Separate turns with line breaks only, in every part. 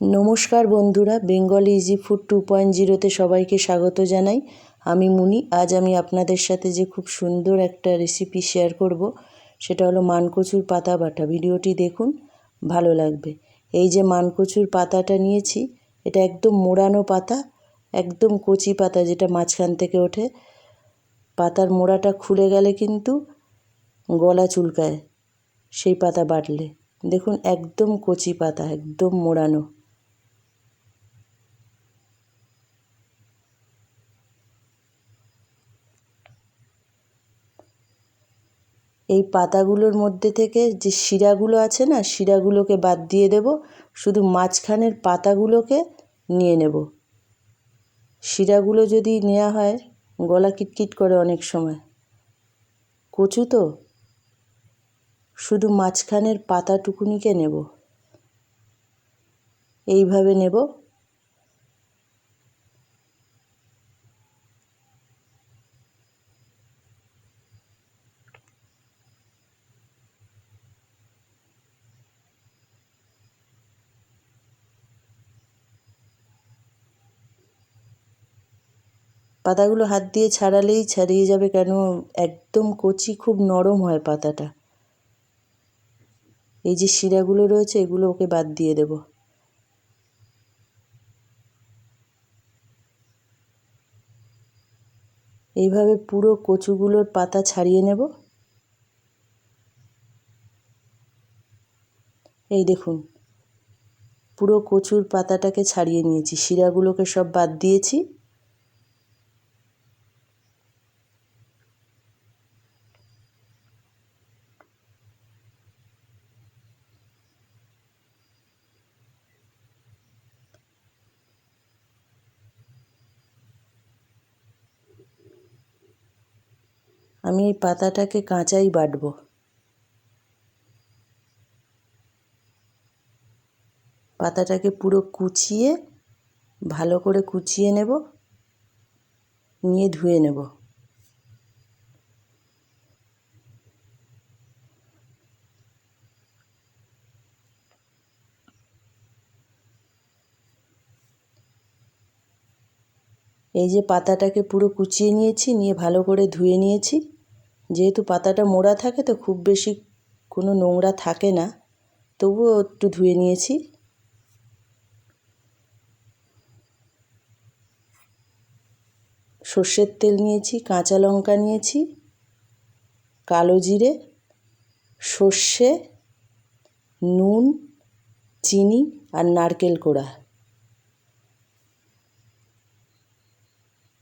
নমস্কার বন্ধুরা Bengal easy food two point জিরোতে সবাইকে স্বাগত জানাই। আমি মুনি, আজ আমি আপনাদের সাথে যে খুব সুন্দর একটা রেসিপি শেয়ার করব, সেটা হলো মানকচুর পাতা বাটা। ভিডিওটি দেখুন, ভালো লাগবে। এই যে মানকচুর পাতাটা নিয়েছি, এটা একদম মোড়ানো পাতা, একদম কচি পাতা যেটা মাঝখান থেকে ওঠে। পাতার মোড়াটা খুলে গেলে কিন্তু গলা চুলকায়, সেই পাতা বাটলে। দেখুন, একদম কচি পাতা, একদম মোড়ানো। এই পাতাগুলোর মধ্যে থেকে যে শিরাগুলো আছে না, শিরাগুলোকে বাদ দিয়ে দেব। শুধু মাঝখানের পাতাগুলোকে নিয়ে নেব। শিরাগুলো যদি নেওয়া হয়, গলা কিটকিট করে অনেক সময়। কচু তো? শুধু মাঝখানের পাতাটুকুনিকে নেব। এইভাবে নেব। পাতাগুলো হাত দিয়ে ছাড়ালেই ছাড়িয়ে যাবে কেন? একদম কচি, খুব নরম হয় পাতাটা। এই যে শিরাগুলো রয়েছে, এগুলো ওকে বাদ দিয়ে দেব। এইভাবে পুরো কচুগুলোর পাতা ছাড়িয়ে নেব। এই দেখুন, পুরো কচুর পাতাটাকে ছাড়িয়ে নিয়েছি, শিরাগুলোকে সব বাদ দিয়েছি। আমি এই পাতাটাকে কাঁচাই বাটব। পাতাটাকে পুরো কুচিয়ে, ভালো করে কুচিয়ে নেব, নিয়ে ধুয়ে নেব। এই যে পাতাটাকে পুরো কুচিয়ে নিয়েছি, নিয়ে ভালো করে ধুয়ে নিয়েছি যেহেতু পাতাটা মোড়া থাকে তো খুব বেশি কোনো নোংরা থাকে না। তবুও একটু ধুয়ে নিয়েছি। সর্ষের তেল নিয়েছি, কাঁচা লঙ্কা নিয়েছি, কালো জিরে, সর্ষে, নুন, চিনি আর নারকেল কোড়া।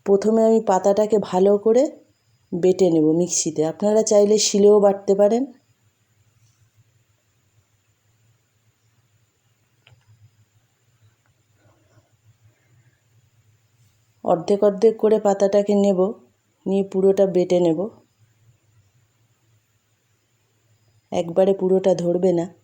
প্রথমে আমি পাতাটাকে ভালো করে বেটে নেব মিক্সিতে। আপনারা চাইলে শিলেও বাটতে পারেন। অর্ধেক অর্ধেক করে পাতাটাকে নেব, নিয়ে পুরোটা বেটে নেব। একবারে পুরোটা ধরবে না।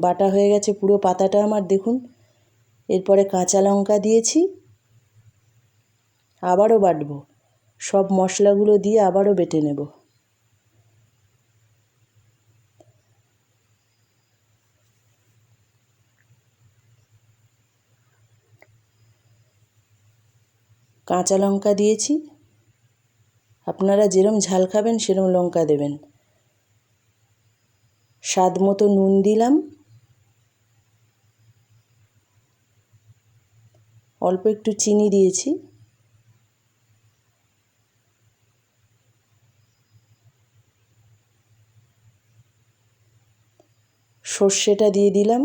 বাটা হয়ে গেছে পুরো পাতাটা আমার, দেখুন। এরপরে কাঁচা লঙ্কা দিয়েছি। আবারও বাটবো। সব মশলাগুলো দিয়ে আবারও বেটে নেব। কাঁচা লঙ্কা দিয়েছি। আপনারা যেরম ঝাল খাবেন, সেরম লঙ্কা দেবেন। স্বাদ মতো নুন দিলাম। অল্প একটু চিনি দিয়েছি। সর্ষেটা দিয়ে দিলাম।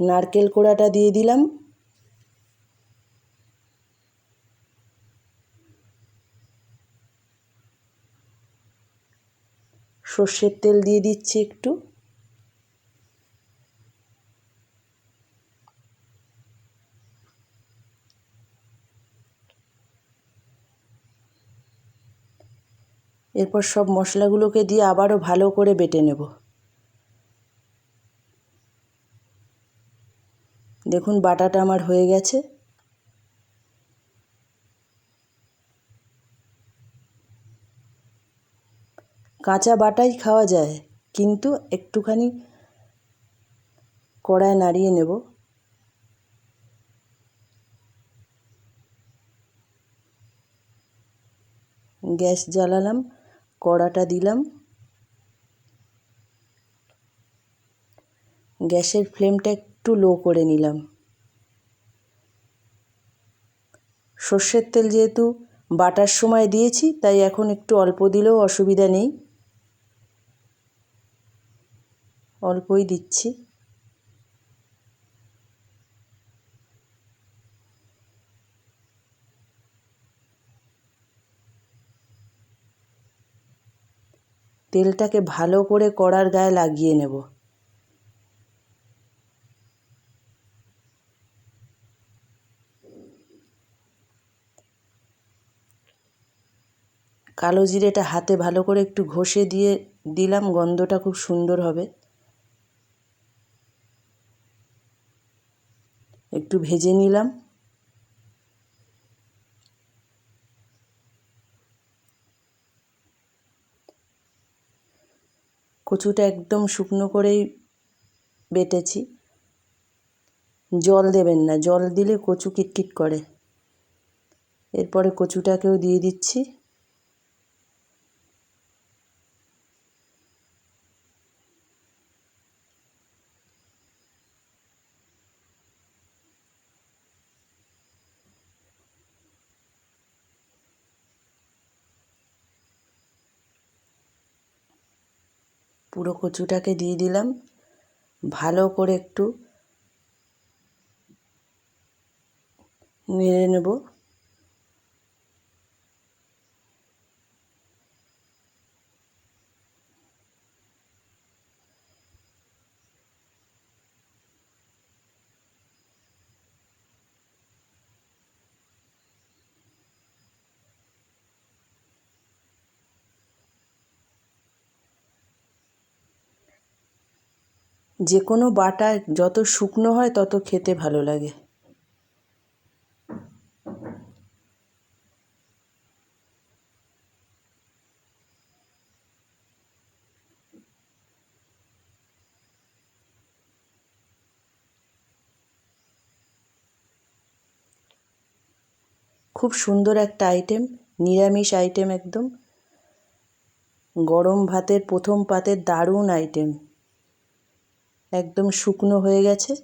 নারকেল কোড়াটা দিয়ে দিলাম। সর্ষের তেল দিয়ে দিচ্ছি একটু। এরপর সব মশলাগুলোকে দিয়ে আবারও ভালো করে বেটে নেব। দেখুন, বাটাটা আমার হয়ে গেছে। কাঁচা বাটাই খাওয়া যায়, কিন্তু একটুখানি কড়ায় নাড়িয়ে নেব। গ্যাস জ্বালালাম। কড়াটা দিলাম। গ্যাসের ফ্লেমটা একটু লো করে নিলাম। সর্ষের তেল যেহেতু বাটার সময় দিয়েছি, তাই এখন একটু অল্প দিলেও অসুবিধা নেই। অল্পই দিচ্ছি। তেলটাকে ভালো করে কড়ার গায়ে লাগিয়ে নেব। কালো জিরেটা হাতে ভালো করে একটু ঘষে দিয়ে দিলাম, গন্ধটা খুব সুন্দর হবে। একটু ভেজে নিলাম। কচুটা একদম শুকনো করেই বেটেছি। জল দেবেন না, জল দিলে কচু কিটকিট করে। এরপরে কচুটাকেও দিয়ে দিচ্ছি। পুরো কচুটাকে দিয়ে দিলাম। ভালো করে একটু নেড়ে নেব। যে কোনো বাটা যত শুকনো হয় তত খেতে ভালো লাগে। খুব সুন্দর একটা আইটেম নিরামিষ আইটেম একদম। গরম ভাতের প্রথম পাতের দারুণ আইটেম একদম শুকনো হয়ে গেছে।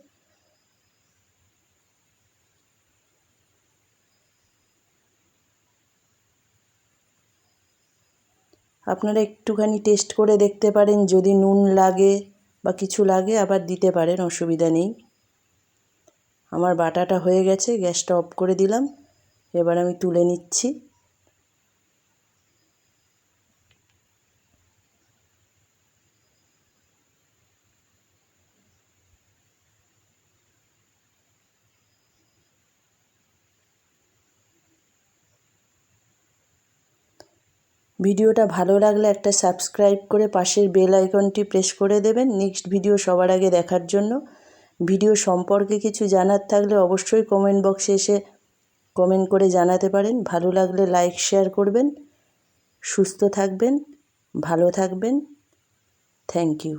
আপনারা একটুখানি টেস্ট করে দেখতে পারেন, যদি নুন লাগে বা কিছু লাগে আবার দিতে পারেন, অসুবিধা নেই। আমার বাটাটা হয়ে গেছে, গ্যাসটা অফ করে দিলাম। এবার আমি তুলে নিচ্ছি। ভিডিওটা ভালো লাগলে একটা সাবস্ক্রাইব করে পাশের বেল আইকনটি প্রেস করে দেবেন। নেক্সট ভিডিও সবার আগে দেখার জন্য। ভিডিও সম্পর্কে কিছু জানার থাকলে অবশ্যই কমেন্ট বক্সে এসে কমেন্ট করে জানাতে পারেন। ভালো লাগলে লাইক, শেয়ার করবেন। সুস্থ থাকবেন, ভালো থাকবেন। Thank you.